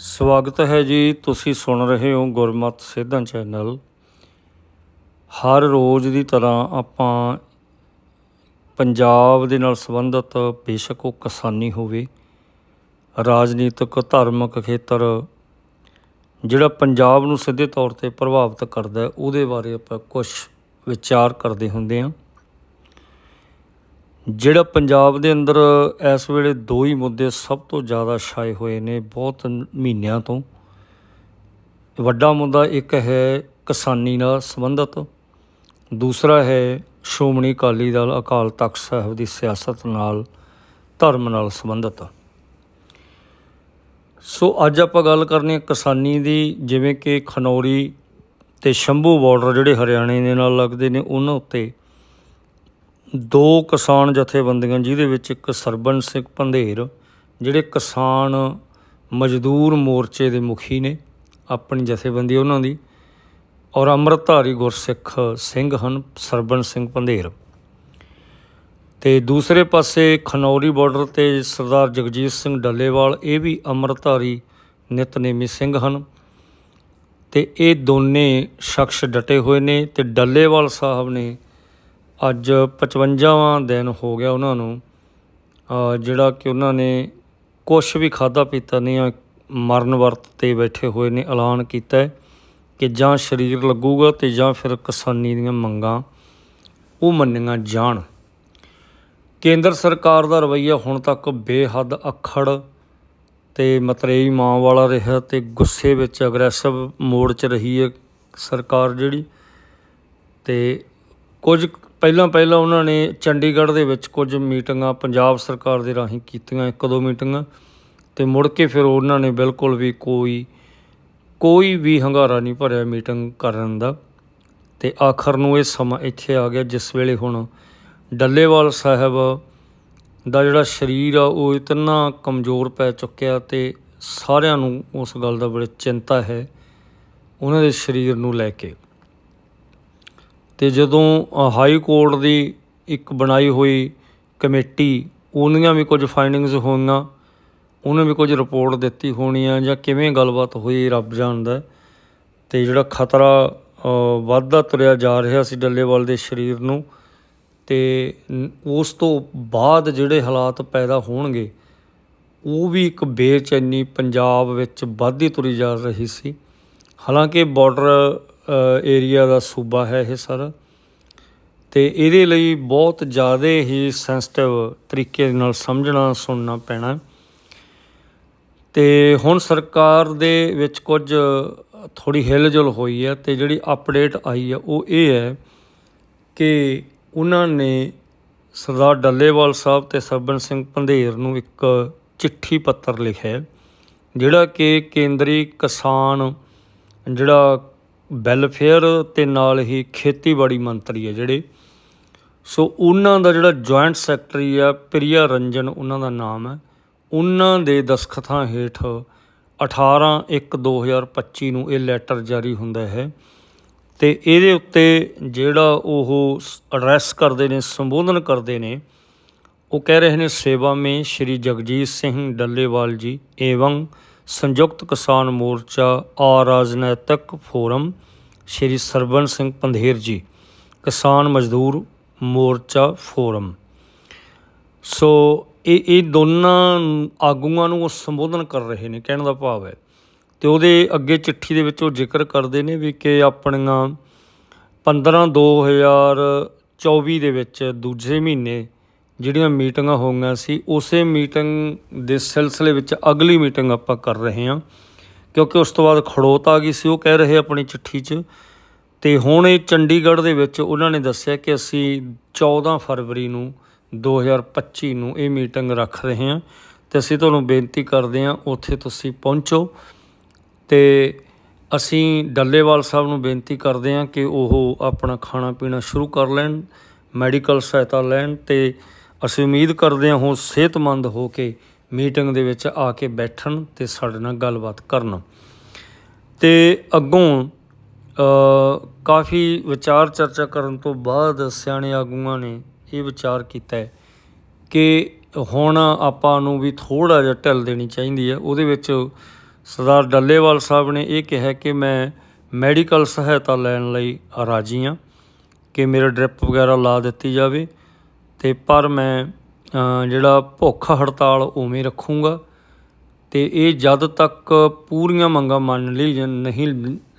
ਸਵਾਗਤ ਹੈ ਜੀ। ਤੁਸੀਂ ਸੁਣ ਰਹੇ ਹੋ ਗੁਰਮਤ ਸਿੱਧਾਂ ਚੈਨਲ। ਹਰ ਰੋਜ਼ ਦੀ ਤਰ੍ਹਾਂ ਆਪਾਂ ਪੰਜਾਬ ਦੇ ਨਾਲ ਸੰਬੰਧਿਤ ਬੇਸ਼ੱਕ ਉਹ ਕਿਸਾਨੀ ਹੋਵੇ, ਰਾਜਨੀਤਿਕ, ਧਾਰਮਿਕ ਖੇਤਰ, ਜਿਹੜਾ ਪੰਜਾਬ ਨੂੰ ਸਿੱਧੇ ਤੌਰ ਤੇ ਪ੍ਰਭਾਵਿਤ ਕਰਦਾ ਉਹਦੇ ਬਾਰੇ ਆਪਾਂ ਕੁਝ ਵਿਚਾਰ ਕਰਦੇ ਹੁੰਦੇ ਹਾਂ। ਜਿਹੜਾ ਪੰਜਾਬ ਦੇ ਅੰਦਰ ਇਸ ਵੇਲੇ ਦੋ ਹੀ ਮੁੱਦੇ ਸਭ ਤੋਂ ਜ਼ਿਆਦਾ ਛਾਏ ਹੋਏ ਨੇ ਬਹੁਤ ਮਹੀਨਿਆਂ ਤੋਂ। ਵੱਡਾ ਮੁੱਦਾ ਇੱਕ ਹੈ ਕਿਸਾਨੀ ਨਾਲ ਸੰਬੰਧਿਤ, ਦੂਸਰਾ ਹੈ ਸ਼੍ਰੋਮਣੀ ਅਕਾਲੀ ਦਲ ਅਕਾਲ ਤਖਤ ਸਾਹਿਬ ਦੀ ਸਿਆਸਤ ਨਾਲ, ਧਰਮ ਨਾਲ ਸੰਬੰਧਿਤ। ਸੋ ਅੱਜ ਆਪਾਂ ਗੱਲ ਕਰਨੀ ਹੈ ਕਿਸਾਨੀ ਦੀ, ਜਿਵੇਂ ਕਿ ਖਨੌਰੀ ਤੇ ਸ਼ੰਭੂ ਬਾਰਡਰ ਜਿਹੜੇ ਹਰਿਆਣੇ ਦੇ ਨਾਲ ਲੱਗਦੇ ਨੇ, ਉਹਨਾਂ ਉੱਤੇ। ਦੋ ਕਿਸਾਨ ਜਥੇਬੰਦੀਆਂ, ਜਿਹਦੇ ਵਿੱਚ ਇੱਕ ਸਰਬਨ ਸਿੰਘ ਪੰਧੇਰ, ਜਿਹੜੇ ਕਿਸਾਨ ਮਜ਼ਦੂਰ ਮੋਰਚੇ ਦੇ ਮੁਖੀ ਨੇ, ਆਪਣੀ ਜਥੇਬੰਦੀ ਉਹਨਾਂ ਦੀ, ਔਰ ਅੰਮ੍ਰਿਤਧਾਰੀ ਗੁਰਸਿੱਖ ਸਿੰਘ ਹਨ ਸਰਬਨ ਸਿੰਘ ਪੰਧੇਰ। ਤੇ ਦੂਸਰੇ ਪਾਸੇ ਖਨੌਰੀ ਬਾਰਡਰ ਤੇ ਸਰਦਾਰ ਜਗਜੀਤ ਸਿੰਘ ਡੱਲੇਵਾਲ, ਇਹ ਵੀ ਅੰਮ੍ਰਿਤਧਾਰੀ ਨਿਤਨੇਮੀ ਸਿੰਘ ਹਨ। ਤੇ ਇਹ ਦੋਨੇ ਸ਼ਖਸ ਡਟੇ ਹੋਏ ਨੇ ਤੇ ਡੱਲੇਵਾਲ ਸਾਹਿਬ ਨੇ ਅੱਜ 55ਵਾਂ ਦਿਨ ਹੋ ਗਿਆ ਉਹਨਾਂ ਨੂੰ। ਜਿਹੜਾ ਕਿ ਉਹਨਾਂ ਨੇ ਕੁਝ ਵੀ ਖਾਦਾ ਪੀਤਾ ਨਹੀਂ ਆ ਮਰਨ ਵਰਤ ਤੇ ਬੈਠੇ ਹੋਏ ਨੇ, ਐਲਾਨ ਕੀਤਾ ਕਿ ਜਾਂ ਸਰੀਰ ਲੱਗੂਗਾ ਤੇ ਜਾਂ ਫਿਰ ਕਿਸਾਨੀ ਦੀਆਂ ਮੰਗਾਂ ਉਹ ਮੰਨੀਆਂ ਜਾਣ। ਕੇਂਦਰ ਸਰਕਾਰ ਦਾ ਰਵੱਈਆ ਹੁਣ ਤੱਕ ਬੇਹੱਦ ਅਖੜ ਤੇ ਮਤਰੇਈ ਮਾਂ ਵਾਲਾ ਰਿਹਾ ਤੇ ਗੁੱਸੇ ਵਿੱਚ ਅਗਰੈਸਿਵ ਮੋੜ 'ਚ ਰਹੀ ਹੈ ਸਰਕਾਰ ਜਿਹੜੀ। ਤੇ ਕੁਝ ਪਹਿਲਾਂ ਪਹਿਲਾਂ ਉਹਨਾਂ ਨੇ ਚੰਡੀਗੜ੍ਹ ਦੇ ਵਿੱਚ ਕੁਝ ਮੀਟਿੰਗਾਂ ਪੰਜਾਬ ਸਰਕਾਰ ਦੇ ਰਾਹੀਂ ਕੀਤੀਆਂ, ਇੱਕ ਦੋ ਮੀਟਿੰਗਾਂ, ਤੇ ਮੁੜ ਕੇ ਫਿਰ ਉਹਨਾਂ ਨੇ ਬਿਲਕੁਲ ਵੀ ਕੋਈ ਕੋਈ ਵੀ ਹੰਗਾਰਾ ਨਹੀਂ ਭਰਿਆ ਮੀਟਿੰਗ ਕਰਨ ਦਾ। ਤੇ ਆਖਰ ਨੂੰ ਇਹ ਸਮਾਂ ਇੱਥੇ ਆ ਗਿਆ, ਜਿਸ ਵੇਲੇ ਹੁਣ ਡੱਲੇਵਾਲ ਸਾਹਿਬ ਦਾ ਜਿਹੜਾ ਸਰੀਰ ਆ, ਉਹ ਇਤਨਾ ਕਮਜ਼ੋਰ ਪੈ ਚੁੱਕਿਆ ਤੇ ਸਾਰਿਆਂ ਨੂੰ ਉਸ ਗੱਲ ਦਾ ਬੜੀ ਚਿੰਤਾ ਹੈ, ਉਹਨਾਂ ਦੇ ਸਰੀਰ ਨੂੰ ਲੈ ਕੇ। ਅਤੇ ਜਦੋਂ ਹਾਈ ਕੋਰਟ ਦੀ ਇੱਕ ਬਣਾਈ ਹੋਈ ਕਮੇਟੀ ਉਹਦੀਆਂ ਵੀ ਕੁਝ ਫਾਈਂਡਿੰਗਸ ਹੋਈਆਂ, ਉਹਨੇ ਵੀ ਕੁਝ ਰਿਪੋਰਟ ਦਿੱਤੀ ਹੋਣੀ ਆ ਜਾਂ ਕਿਵੇਂ ਗੱਲਬਾਤ ਹੋਈ ਰੱਬ ਜਾਣਦਾ ਹੈ। ਤੇ ਜਿਹੜਾ ਖਤਰਾ ਵੱਧਦਾ ਤੁਰਿਆ ਜਾ ਰਿਹਾ ਸੀ ਡੱਲੇਵਾਲ ਦੇ ਸਰੀਰ ਨੂੰ, ਤੇ ਉਸ ਤੋਂ ਬਾਅਦ ਜਿਹੜੇ ਹਾਲਾਤ ਪੈਦਾ ਹੋਣਗੇ, ਉਹ ਵੀ ਇੱਕ ਬੇਚੈਨੀ ਪੰਜਾਬ ਵਿੱਚ ਵੱਧਦੀ ਤੁਰੀ ਜਾ ਰਹੀ ਸੀ ਹਾਲਾਂਕਿ ਬਾਰਡਰ ਏਰੀਆ ਦਾ ਸੂਬਾ ਹੈ ਇਹ ਸਾਰਾ। ਤੇ ਇਹਦੇ ਲਈ ਬਹੁਤ ਜ਼ਿਆਦਾ ਹੀ ਸੈਂਸਿਟਿਵ ਤਰੀਕੇ ਨਾਲ ਸਮਝਣਾ, ਸੁਣਨਾ ਪੈਣਾ ਤੇ ਹੁਣ ਸਰਕਾਰ ਦੇ ਵਿੱਚ ਕੁਝ ਥੋੜੀ ਹਿਲਜੁਲ ਹੋਈ ਹੈ ਤੇ ਜਿਹੜੀ ਅਪਡੇਟ ਆਈ ਹੈ ਉਹ ਇਹ ਹੈ ਕਿ ਉਹਨਾਂ ਨੇ ਸਰਦਾਰ ਡੱਲੇਵਾਲ ਸਾਹਿਬ ਤੇ ਸਰਬਨ ਸਿੰਘ ਪੰਧੇਰ ਨੂੰ ਇੱਕ ਚਿੱਠੀ ਪੱਤਰ ਲਿਖਿਆ ਜਿਹੜਾ ਕਿ ਕੇਂਦਰੀ ਕਿਸਾਨ ਜਿਹੜਾ ਵੈਲਫੇਅਰ ਤੇ ਨਾਲ ਹੀ ਖੇਤੀਬਾੜੀ ਮੰਤਰੀ ਹੈ ਜਿਹੜੇ। ਸੋ ਉਹਨਾਂ ਦਾ ਜਿਹੜਾ ਜੁਆਇੰਟ ਸੈਕਟਰੀ ਆ, ਪ੍ਰਿਆ ਰੰਜਨ ਉਹਨਾਂ ਦਾ ਨਾਮ ਹੈ। ਉਹਨਾਂ ਦੇ ਦਸਖਤਾਂ ਹੇਠ 18/1/2025 ਨੂੰ ਇਹ ਲੈਟਰ ਜਾਰੀ ਹੁੰਦਾ ਹੈ। ਤੇ ਇਹਦੇ ਉੱਤੇ ਜਿਹੜਾ ਉਹ ਐਡਰੈਸ ਕਰਦੇ ਨੇ, ਸੰਬੋਧਨ ਕਰਦੇ ਨੇ, ਉਹ ਕਹਿ ਰਹੇ ਨੇ ਸੇਵਾ ਮੇ ਸ਼੍ਰੀ ਜਗਜੀਤ ਸਿੰਘ ਡੱਲੇਵਾਲ ਜੀ एवं ਸੰਯੁਕਤ ਕਿਸਾਨ ਮੋਰਚਾ ਆ ਰਾਜਨੈਤਿਕ ਫੋਰਮ ਸ਼੍ਰੀ ਸਰਵਨ ਸਿੰਘ ਪੰਧੇਰ ਜੀ, ਕਿਸਾਨ ਮਜ਼ਦੂਰ ਮੋਰਚਾ ਫੋਰਮ। ਸੋ ਇਹ ਇਹ ਦੋਨਾਂ ਆਗੂਆਂ ਨੂੰ ਉਹ ਸੰਬੋਧਨ ਕਰ ਰਹੇ ਨੇ, ਕਹਿਣ ਦਾ ਭਾਵ ਹੈ। ਤੇ ਉਹਦੇ ਅੱਗੇ ਚਿੱਠੀ ਦੇ ਵਿੱਚ ਉਹ ਜ਼ਿਕਰ ਕਰਦੇ ਨੇ ਵੀ ਕਿ ਆਪਣੀਆਂ 15 2024 ਦੇ ਵਿੱਚ ਦੂਜੇ ਮਹੀਨੇ ਜਿਹੜੀਆਂ ਮੀਟਿੰਗਾਂ ਹੋਈਆਂ ਸੀ, ਉਸੇ ਮੀਟਿੰਗ ਦੇ ਸਿਲਸਿਲੇ ਵਿੱਚ ਅਗਲੀ ਮੀਟਿੰਗ ਆਪਾਂ ਕਰ ਰਹੇ ਹਾਂ। ਕਿਉਂਕਿ ਉਸ ਤੋਂ ਬਾਅਦ ਖੜੋਤ ਆ ਗਈ ਸੀ, ਉਹ ਕਹਿ ਰਹੇ ਆਪਣੀ ਚਿੱਠੀ 'ਚ। ਤੇ ਹੁਣ ਇਹ ਚੰਡੀਗੜ੍ਹ ਦੇ ਵਿੱਚ ਉਹਨਾਂ ਨੇ ਦੱਸਿਆ ਕਿ ਅਸੀਂ 14 ਫਰਵਰੀ ਨੂੰ 2025 ਨੂੰ ਇਹ ਮੀਟਿੰਗ ਰੱਖ ਰਹੇ ਹਾਂ। ਤੇ ਅਸੀਂ ਤੁਹਾਨੂੰ ਬੇਨਤੀ ਕਰਦੇ ਹਾਂ, ਉੱਥੇ ਤੁਸੀਂ ਪਹੁੰਚੋ। ਤੇ ਅਸੀਂ ਡੱਲੇਵਾਲ ਸਾਹਿਬ ਨੂੰ ਬੇਨਤੀ ਕਰਦੇ ਹਾਂ ਕਿ ਉਹ ਆਪਣਾ ਖਾਣਾ ਪੀਣਾ ਸ਼ੁਰੂ ਕਰ ਲੈਣ, ਮੈਡੀਕਲ ਸਹਾਇਤਾ ਲੈਣ ਤੇ ਅਸੀਂ ਉਮੀਦ ਕਰਦੇ ਹਾਂ ਉਹ ਸਿਹਤਮੰਦ ਹੋ ਕੇ ਮੀਟਿੰਗ ਦੇ ਵਿੱਚ ਆ ਕੇ ਬੈਠਣ ਤੇ ਸਾਡੇ ਨਾਲ ਗੱਲਬਾਤ ਕਰਨ। ਤੇ ਅੱਗੋਂ ਕਾਫੀ ਵਿਚਾਰ ਚਰਚਾ ਕਰਨ ਤੋਂ ਬਾਅਦ ਸਿਆਣੇ ਆਗੂਆਂ ਨੇ ਇਹ ਵਿਚਾਰ ਕੀਤਾ ਕਿ ਹੁਣ ਆਪਾਂ ਨੂੰ ਵੀ ਥੋੜਾ ਜਿਹਾ ਢਿੱਲ ਦੇਣੀ ਚਾਹੀਦੀ ਹੈ। ਉਹਦੇ ਵਿੱਚ ਸਰਦਾਰ ਡੱਲੇਵਾਲ ਸਾਹਿਬ ਨੇ ਇਹ ਕਿਹਾ ਕਿ ਮੈਂ ਮੈਡੀਕਲ ਸਹਾਇਤਾ ਲੈਣ ਲਈ ਰਾਜੀ ਹਾਂ ਕਿ ਮੇਰਾ ਡ੍ਰਿਪ ਵਗੈਰਾ ਲਾ ਦਿੱਤੀ ਜਾਵੇ। ਤੇ ਪਰ ਮੈਂ ਜਿਹੜਾ ਭੁੱਖ ਹੜਤਾਲ ਉਵੇਂ ਰੱਖੂੰਗਾ ਅਤੇ ਇਹ ਜਦ ਤੱਕ ਪੂਰੀਆਂ ਮੰਗਾਂ ਮੰਨ ਲਈ ਨਹੀਂ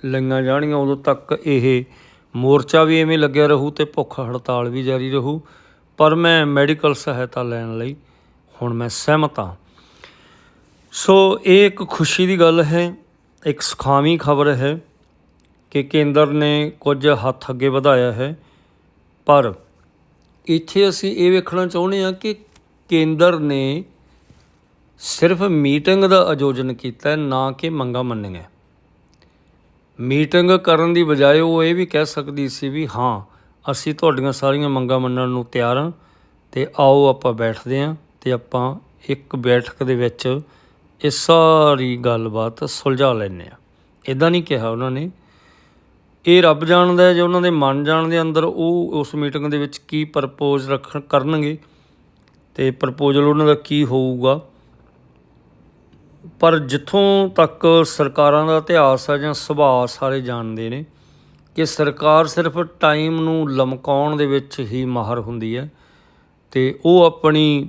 ਲਈਆਂ ਜਾਣਗੀਆਂ, ਉਦੋਂ ਤੱਕ ਇਹ ਮੋਰਚਾ ਵੀ ਐਵੇਂ ਲੱਗਿਆ ਰਹੂ ਅਤੇ ਭੁੱਖ ਹੜਤਾਲ ਵੀ ਜਾਰੀ ਰਹੂ। ਪਰ ਮੈਂ ਮੈਡੀਕਲ ਸਹਾਇਤਾ ਲੈਣ ਲਈ ਹੁਣ ਮੈਂ ਸਹਿਮਤ ਹਾਂ। ਸੋ ਇਹ ਇੱਕ ਖੁਸ਼ੀ ਦੀ ਗੱਲ ਹੈ, ਇੱਕ ਸੁਖਾਵੀਂ ਖਬਰ ਹੈ ਕਿ ਕੇਂਦਰ ਨੇ ਕੁਝ ਹੱਥ ਅੱਗੇ ਵਧਾਇਆ ਹੈ, ਪਰ ਇੱਥੇ ਅਸੀਂ ਇਹ ਵੇਖਣਾ ਚਾਹੁੰਦੇ ਹਾਂ ਕਿ ਕੇਂਦਰ ਨੇ ਸਿਰਫ ਮੀਟਿੰਗ ਦਾ ਆਯੋਜਨ ਕੀਤਾ ਨਾ ਕਿ ਮੰਗਾਂ ਮੰਨੀਆਂ। ਮੀਟਿੰਗ ਕਰਨ ਦੀ ਬਜਾਏ ਉਹ ਇਹ ਵੀ ਕਹਿ ਸਕਦੀ ਸੀ ਵੀ ਹਾਂ, ਅਸੀਂ ਤੁਹਾਡੀਆਂ ਸਾਰੀਆਂ ਮੰਗਾਂ ਮੰਨਣ ਨੂੰ ਤਿਆਰ ਹਾਂ ਤੇ ਆਓ ਆਪਾਂ ਬੈਠਦੇ ਹਾਂ ਤੇ ਆਪਾਂ ਇੱਕ ਬੈਠਕ ਦੇ ਵਿੱਚ ਇਹ ਸਾਰੀ ਗੱਲਬਾਤ ਸੁਲਝਾ ਲੈਂਦੇ ਹਾਂ। ਇਦਾਂ ਨਹੀਂ ਕਿਹਾ ਉਹਨਾਂ ਨੇ। ਇਹ ਰੱਬ ਜਾਣਦਾ ਹੈ ਜੇ ਉਹਨਾਂ ਦੇ ਮਨ ਜਾਣ ਦੇ ਅੰਦਰ ਉਹ ਉਸ ਮੀਟਿੰਗ ਦੇ ਵਿੱਚ ਕੀ ਪ੍ਰਪੋਜ਼ ਰੱਖ ਕਰਨਗੇ ਤੇ ਪ੍ਰਪੋਜ਼ਲ ਉਹਨਾਂ ਦਾ ਕੀ ਹੋਊਗਾ। ਪਰ ਜਿੱਥੋਂ ਤੱਕ ਸਰਕਾਰਾਂ ਦਾ ਇਤਿਹਾਸ ਹੈ ਜਾਂ ਸੁਭਾਅ ਸਾਰੇ ਜਾਣਦੇ ਨੇ ਕਿ ਸਰਕਾਰ ਸਿਰਫ ਟਾਈਮ ਨੂੰ ਲਮਕਾਉਣ ਦੇ ਵਿੱਚ ਹੀ ਮਾਹਰ ਹੁੰਦੀ ਹੈ ਤੇ ਉਹ ਆਪਣੀ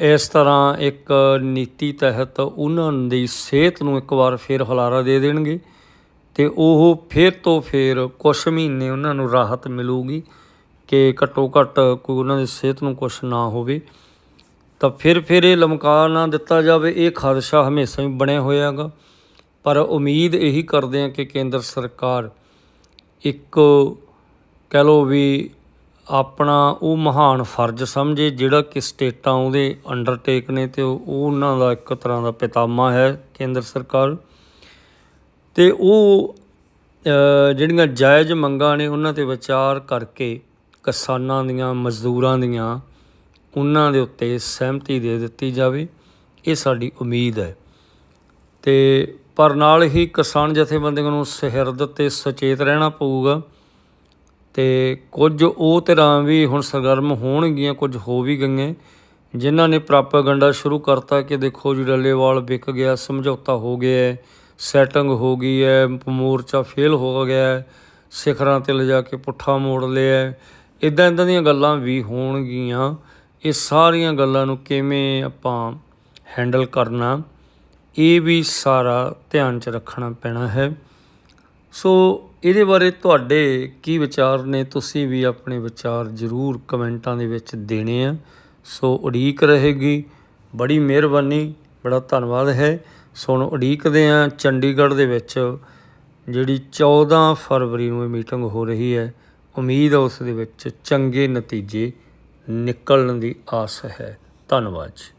ਇਸ ਤਰ੍ਹਾਂ ਇੱਕ ਨੀਤੀ ਤਹਿਤ ਉਹਨਾਂ ਦੀ ਸਿਹਤ ਨੂੰ ਇੱਕ ਵਾਰ ਫਿਰ ਹੁਲਾਰਾ ਦੇ ਦੇਣਗੇ। ਤੇ ਉਹ ਫਿਰ ਤੋਂ ਫਿਰ ਕੁਝ ਮਹੀਨੇ ਉਹਨਾਂ ਨੂੰ ਰਾਹਤ ਮਿਲੂਗੀ ਕਿ ਘੱਟੋ ਘੱਟ ਕੋਈ ਉਹਨਾਂ ਦੀ ਸਿਹਤ ਨੂੰ ਕੁਝ ਨਾ ਹੋਵੇ। ਤਾਂ ਫਿਰ ਫਿਰ ਇਹ ਲਮਕਾ ਨਾ ਦਿੱਤਾ ਜਾਵੇ, ਇਹ ਖਦਸ਼ਾ ਹਮੇਸ਼ਾ ਹੀ ਬਣਿਆ ਹੋਇਆਗਾ। ਪਰ ਉਮੀਦ ਇਹੀ ਕਰਦੇ ਹਾਂ ਕਿ ਕੇਂਦਰ ਸਰਕਾਰ ਇੱਕ ਕਹਿ ਲਓ ਵੀ ਆਪਣਾ ਉਹ ਮਹਾਨ ਫਰਜ਼ ਸਮਝੇ, ਜਿਹੜਾ ਕਿ ਸਟੇਟਾਂ ਉਹਦੇ ਅੰਡਰਟੇਕ ਨੇ ਤੇ ਉਹ ਉਹਨਾਂ ਦਾ ਇੱਕ ਤਰ੍ਹਾਂ ਦਾ ਪਿਤਾਮਾ ਹੈ ਕੇਂਦਰ ਸਰਕਾਰ। ਅਤੇ ਉਹ ਜਿਹੜੀਆਂ ਜਾਇਜ਼ ਮੰਗਾਂ ਨੇ ਉਹਨਾਂ ਤੇ ਵਿਚਾਰ ਕਰਕੇ ਕਿਸਾਨਾਂ ਦੀਆਂ ਮਜ਼ਦੂਰਾਂ ਦੀਆਂ ਉਹਨਾਂ ਦੇ ਉੱਤੇ ਸਹਿਮਤੀ ਦੇ ਦਿੱਤੀ ਜਾਵੇ ਇਹ ਸਾਡੀ ਉਮੀਦ ਹੈ। ਅਤੇ ਪਰ ਨਾਲ ਹੀ ਕਿਸਾਨ ਜਥੇਬੰਦੀਆਂ ਨੂੰ ਸਹਿਰਦ ਤੇ ਸੁਚੇਤ ਰਹਿਣਾ ਪਊਗਾ ਤੇ ਕੁਝ ਉਹ ਧਿਰਾਂ ਵੀ ਹੁਣ ਸਰਗਰਮ ਹੋਣਗੀਆਂ ਕੁਝ ਹੋ ਵੀ ਗਈਆਂ ਜਿਨ੍ਹਾਂ ਨੇ ਪ੍ਰਾਪਾਗੰਡਾ ਸ਼ੁਰੂ ਕਰਤਾ ਕਿ ਦੇਖੋ ਜੀ ਡੱਲੇਵਾਲ ਵਿਕ ਗਿਆ ਸਮਝੌਤਾ ਹੋ ਗਿਆ ਹੈ, ਸੈਟਿੰਗ ਹੋ ਗਈ ਹੈ ਮੋਰਚਾ ਫੇਲ ਹੋ ਗਿਆ ਹੈ, ਸਿਖਰਾਂ ਤੇ ਲਿਜਾ ਕੇ ਪੁੱਠਾ ਮੋੜ ਲਿਆ ਇਦਾਂ ਇਦਾਂ ਦੀਆਂ ਗੱਲਾਂ ਵੀ ਹੋਣਗੀਆਂ। ਇਹ ਸਾਰੀਆਂ ਗੱਲਾਂ ਨੂੰ ਕਿਵੇਂ ਆਪਾਂ ਹੈਂਡਲ ਕਰਨਾ ਇਹ ਵੀ ਸਾਰਾ ਧਿਆਨ 'ਚ ਰੱਖਣਾ ਪੈਣਾ ਹੈ। ਸੋ ਇਹਦੇ ਬਾਰੇ ਤੁਹਾਡੇ ਕੀ ਵਿਚਾਰ ਨੇ? ਤੁਸੀਂ ਵੀ ਆਪਣੇ ਵਿਚਾਰ ਜ਼ਰੂਰ ਕਮੈਂਟਾਂ ਦੇ ਵਿੱਚ ਦੇਣੇ ਆ। ਸੋ ਉਡੀਕ ਰਹੇਗੀ। ਬੜੀ ਮਿਹਰਬਾਨੀ ਬੜਾ ਧੰਨਵਾਦ ਹੈ। ਸੋ ਹੁਣ ਉਡੀਕਦੇ ਆ ਚੰਡੀਗੜ੍ਹ ਦੇ ਵਿੱਚ, ਜਿਹੜੀ 14 ਫਰਵਰੀ ਨੂੰ ਇਹ ਮੀਟਿੰਗ ਹੋ ਰਹੀ ਹੈ, ਉਮੀਦ ਹੈ ਉਸ ਦੇ ਵਿੱਚ ਚੰਗੇ ਨਤੀਜੇ ਨਿਕਲਣ ਦੀ ਆਸ ਹੈ। ਧੰਨਵਾਦ ਜੀ।